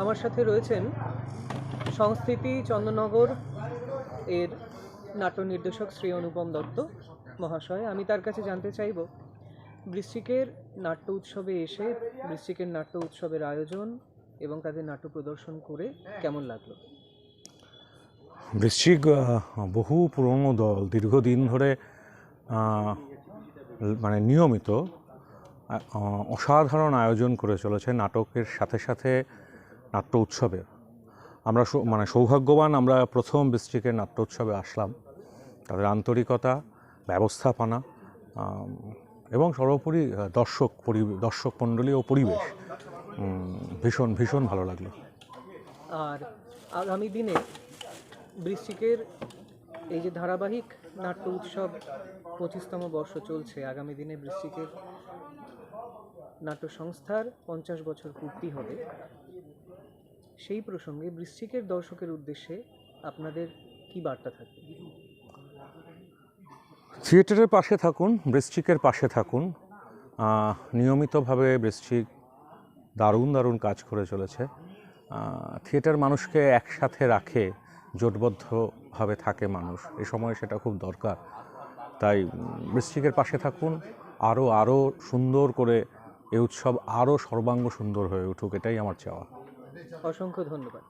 আমার সাথে রয়েছেন সংস্কৃতি চন্দননগর এর নাট্য নির্দেশক শ্রী অনুপম দত্ত মহাশয়। আমি তার কাছে জানতে চাইব, বৃশ্চিকের নাট্য উৎসবে এসে বৃশ্চিকের নাট্য উৎসবের আয়োজন এবং তাদের নাট্য প্রদর্শন করে কেমন লাগল? বৃশ্চিক বহু পুরনো দল দীর্ঘদিন ধরে মানে নিয়মিত অসাধারণ আয়োজন করে চলেছে। নাটকের সাথে সাথে নাট্য উৎসবে। আমরা মানে সৌভাগ্যবান আমরা প্রথম বৃশ্চিকের নাট্য উৎসবে আসলাম। তাদের আন্তরিকতা, ব্যবস্থাপনা এবং সর্বোপরি দর্শক দর্শক মণ্ডলী ও পরিবেশ। ভীষণ ভীষণ ভালো লাগল। আর আগামী দিনে বৃশ্চিকের এই যে ধারাবাহিক নাট্য উৎসব পঁচিশতম বর্ষ চলছে, আগামী দিনে বৃশ্চিকের নাট্য সংস্থার পঞ্চাশ বছর পূর্তি হবে। সেই প্রসঙ্গে বৃশ্চিকের দর্শকের উদ্দেশ্যে আপনাদের কি বার্তা থাকবে? থিয়েটারের পাশে থাকুন, বৃশ্চিকের পাশে থাকুন। নিয়মিতভাবে বৃশ্চিক দারুণ দারুণ কাজ করে চলেছে। থিয়েটার মানুষকে একসাথে রাখে, জোটবদ্ধভাবে থাকে মানুষ। এ সময় সেটা খুব দরকার। তাই বৃশ্চিকের পাশে থাকুন আরও আরও সুন্দর করে এই উৎসব আরও সর্বাঙ্গ সুন্দর হয়ে উঠুক, এটাই আমার চাওয়া। অসংখ্য ধন্যবাদ।